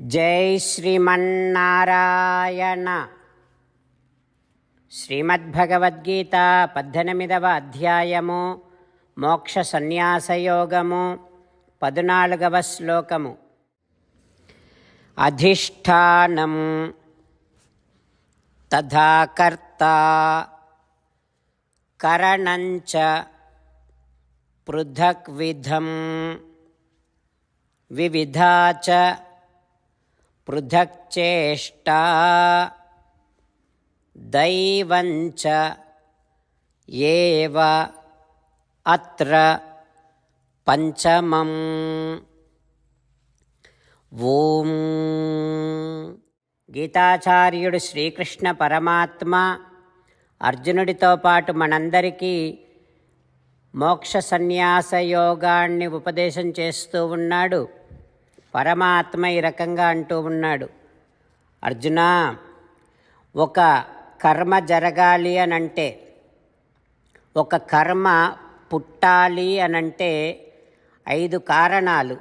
జై శ్రీమన్నారాయణ. శ్రీమద్భగవద్గీత పద్దెనిమిదవ అధ్యాయము మోక్ష సన్యాసయోగము పదునాలుగవ శ్లోకము. అధిష్టానం తథాకర్త కరణంచ పృథక్విధం వివిధా చ పృథక్చేష్టా దైవంచ ఏవ అత్ర పంచమం ఓం గీతాచార్యుడు శ్రీకృష్ణ పరమాత్మ అర్జునుడితో పాటు మనందరికీ మోక్ష సన్యాస యోగాన్ని ఉపదేశం చేస్తూ ఉన్నాడు. పరమాత్మ ఈ రకంగా అంటూ ఉన్నాడు. అర్జున ఒక కర్మ జరగాలి అనంటే ఒక కర్మ పుట్టాలి అనంటే ఐదు కారణాలు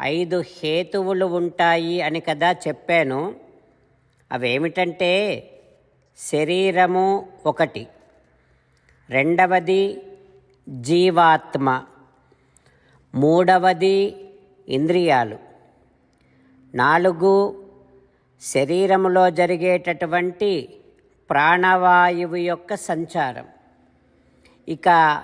ఐదు హేతువులు ఉంటాయి అని కదా చెప్పాను. అవేమిటంటే శరీరము ఒకటి రెండవది జీవాత్మ మూడవది ఇంద్రియాలు. నాలుగు శరీరములో జరిగేటటువంటి ప్రాణవాయువు యొక్క సంచారం. ఇక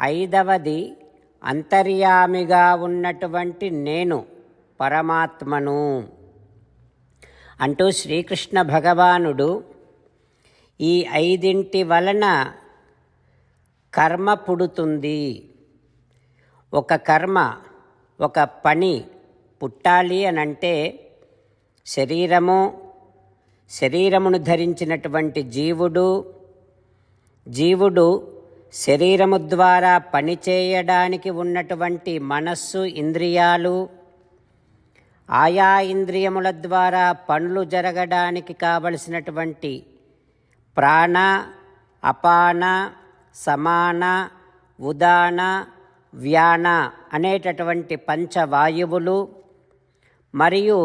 ఐదవది అంతర్యామిగా ఉన్నటువంటి నేను పరమాత్మను. అంటూ శ్రీకృష్ణ భగవానుడు ఈ ఐదింటి వలన కర్మ పుడుతుంది. ఒక కర్మ ఒక పని పుట్టాలి అని అంటే శరీరము శరీరమును ధరించినటువంటి జీవుడు జీవుడు శరీరము ద్వారా పనిచేయడానికి ఉన్నటువంటి మనస్సు ఇంద్రియాలు ఆయా ఇంద్రియముల ద్వారా పనులు జరగడానికి కావలసినటువంటి ప్రాణ అపాన సమాన ఉదాన వ్యాన అనేటటువంటి పంచవాయువులు మరియు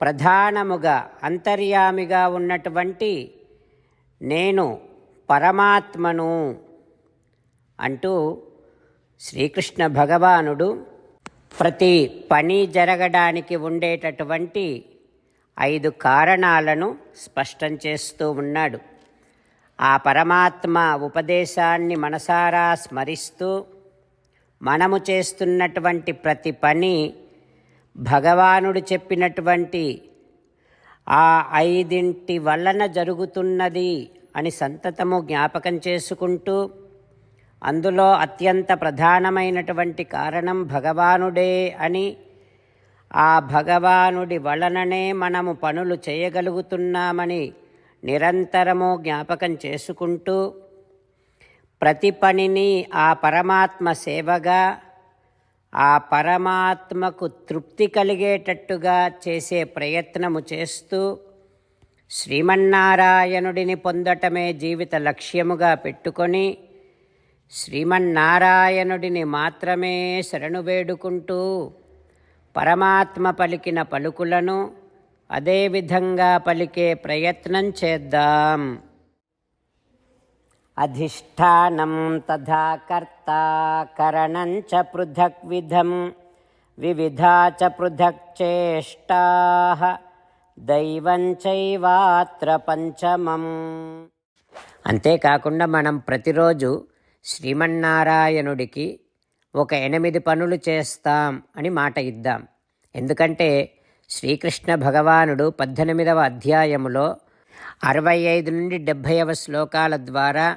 ప్రధానముగా అంతర్యామిగా ఉన్నటువంటి నేను పరమాత్మను అంటూ శ్రీకృష్ణ భగవానుడు ప్రతి పని జరగడానికి ఉండేటటువంటి ఐదు కారణాలను స్పష్టం చేస్తూ ఉన్నాడు. ఆ పరమాత్మ ఉపదేశాన్ని మనసారా స్మరిస్తూ మనము చేస్తున్నటువంటి ప్రతి పని భగవానుడు చెప్పినటువంటి ఆ ఐదింటి వలన జరుగుతున్నది అని సంతతము జ్ఞాపకం చేసుకుంటూ అందులో అత్యంత ప్రధానమైనటువంటి కారణం భగవానుడే అని ఆ భగవానుడి వలననే మనము పనులు చేయగలుగుతున్నామని నిరంతరము జ్ఞాపకం చేసుకుంటూ ప్రతి పనిని ఆ పరమాత్మ సేవగా ఆ పరమాత్మకు తృప్తి కలిగేటట్టుగా చేసే ప్రయత్నము చేస్తూ శ్రీమన్నారాయణుడిని పొందటమే జీవిత లక్ష్యముగా పెట్టుకొని శ్రీమన్నారాయణుడిని మాత్రమే శరణు వేడుకుంటూ పరమాత్మ పలికిన పలుకులను అదేవిధంగా పలికే ప్రయత్నం చేద్దాం. అధిష్టానం తథా కరణం చ పృథక్ విధం వివిధా చ పృథక్ చేష్టా దైవం చైవాత్ర పంచమం. అంతేకాకుండా మనం ప్రతిరోజు శ్రీమన్నారాయణుడికి ఒక ఎనిమిది పనులు చేస్తాం అని మాట ఇద్దాం. ఎందుకంటే శ్రీకృష్ణ భగవానుడు పద్దెనిమిదవ అధ్యాయములో అరవై ఐదు నుండి డెబ్భైవ శ్లోకాల ద్వారా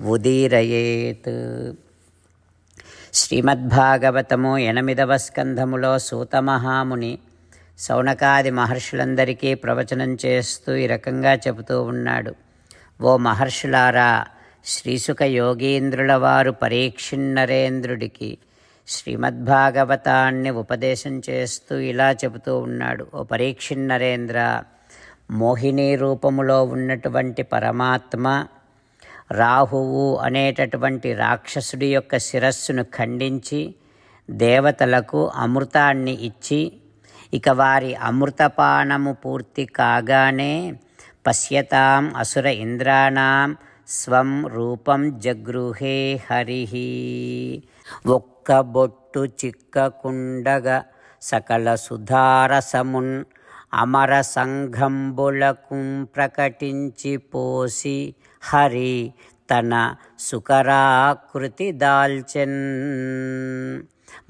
ఉదీరయేత్. శ్రీమద్భాగవతము ఎనిమిదవ స్కంధములో సూతమహాముని సౌనకాది మహర్షులందరికీ ప్రవచనం చేస్తూ ఈ రకంగా చెబుతూ ఉన్నాడు. ఓ మహర్షులారా శ్రీసుఖ యోగీంద్రుల వారు పరీక్షిన్నరేంద్రుడికి శ్రీమద్భాగవతాన్ని ఉపదేశం చేస్తూ ఇలా చెబుతూ ఉన్నాడు. ఓ పరీక్షిన్నరేంద్ర మోహిని రూపములో ఉన్నటువంటి పరమాత్మ రాహువు అనేటటువంటి రాక్షసుడి యొక్క శిరస్సును ఖండించి దేవతలకు అమృతాన్ని ఇచ్చి ఇక వారి అమృతపానము పూర్తి కాగానే పశ్యతాం అసుర ఇంద్రాణం స్వం రూపం జగృహే హరి. ఒక్క బొట్టు చిక్కకుండగా సకల సుధారసమున్ అమర సంఘంబులకు ప్రకటించి పోసి హరి తన సుకరాకృతి దాల్చెన్.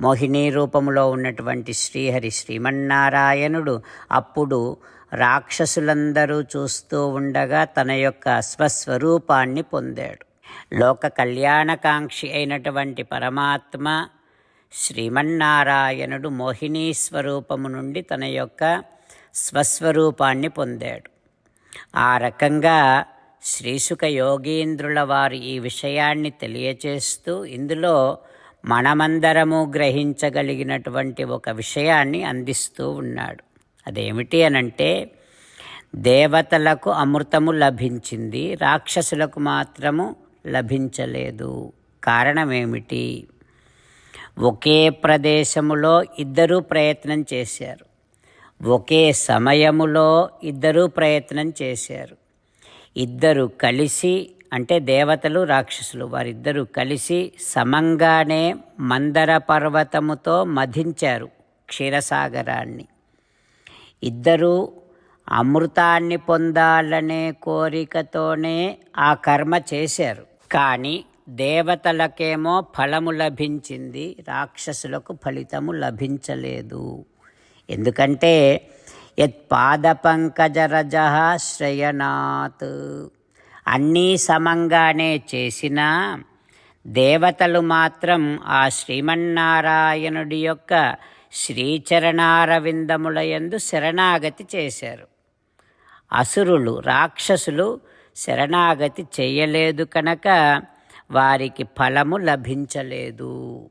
మోహిని రూపంలో ఉన్నటువంటి శ్రీహరి శ్రీమన్నారాయణుడు అప్పుడు రాక్షసులందరూ చూస్తూ ఉండగా తన యొక్క స్వస్వరూపాన్ని పొందాడు. లోక కళ్యాణకాంక్షి అయినటువంటి పరమాత్మ శ్రీమన్నారాయణుడు మోహినీ స్వరూపము నుండి తన యొక్క స్వస్వరూపాన్ని పొందాడు. ఆ రకంగా శ్రీసుక యోగీంద్రుల వారు ఈ విషయాన్ని తెలియచేస్తూ ఇందులో మనమందరము గ్రహించగలిగినటువంటి ఒక విషయాన్ని అందిస్తూ ఉన్నాడు. అదేమిటి అనంటే దేవతలకు అమృతము లభించింది రాక్షసులకు మాత్రము లభించలేదు. కారణమేమిటి? ఒకే ప్రదేశములో ఇద్దరూ ప్రయత్నం చేశారు. ఒకే సమయములో ఇద్దరూ ప్రయత్నం చేశారు. ఇద్దరు కలిసి అంటే దేవతలు రాక్షసులు వారిద్దరూ కలిసి సమంగానే మందర పర్వతముతో మధించారు క్షీరసాగరాన్ని. ఇద్దరూ అమృతాన్ని పొందాలనే కోరికతోనే ఆ కర్మ చేశారు. కానీ దేవతలకేమో ఫలము లభించింది రాక్షసులకు ఫలితము లభించలేదు. ఎందుకంటే యత్పాదపంకజరజ శ్రయనాత్ అన్నీ సమంగానే చేసినా దేవతలు మాత్రం ఆ శ్రీమన్నారాయణుడి యొక్క శ్రీచరణారవిందములయందు శరణాగతి చేశారు. అసురులు రాక్షసులు శరణాగతి చేయలేదు కనుక వారికి ఫలము లభించలేదు.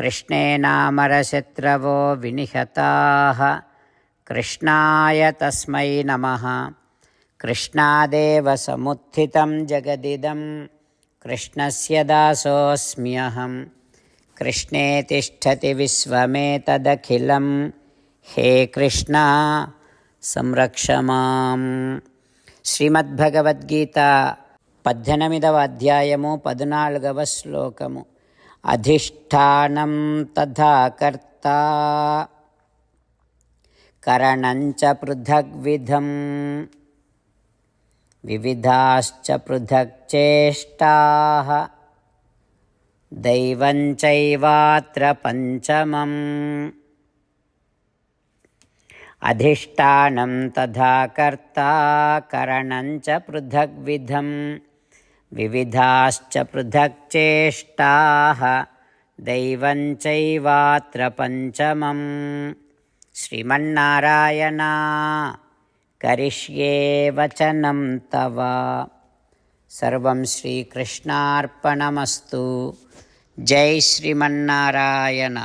కృష్ణేనామరశత్రవో వినిహతా. కృష్ణాయ తస్మై నమ. కృష్ణాదేవ సముత్థితం జగదిదం. కృష్ణస్య దాసోऽస్మ్యహం కృష్ణే తిష్టతి విశ్వమేతదఖిలం. హే కృష్ణ సంరక్ష మాం. శ్రీమద్భగవద్గీత పద్దెనిమిదవ అధ్యాయము పద్నాలుగవ శ్లోకము. अधिष्ठानं तथा कर्ता। करणञ्च च पृथग्विधम् विविधाश्च पृथक् चेष्टाः। दैवञ्चैवात्रपञ्चमम् अधिष्ठानं तथा कर्ता। करणञ्च पृथग्विधम् विविधाश्च पृथक् चेष्टाः दैवं चैवात्र पञ्चमम् श्रीमन्नारायणा करिष्ये वचनं तव सर्वं श्रीकृष्णार्पणमस्तु जय श्रीमन्नारायण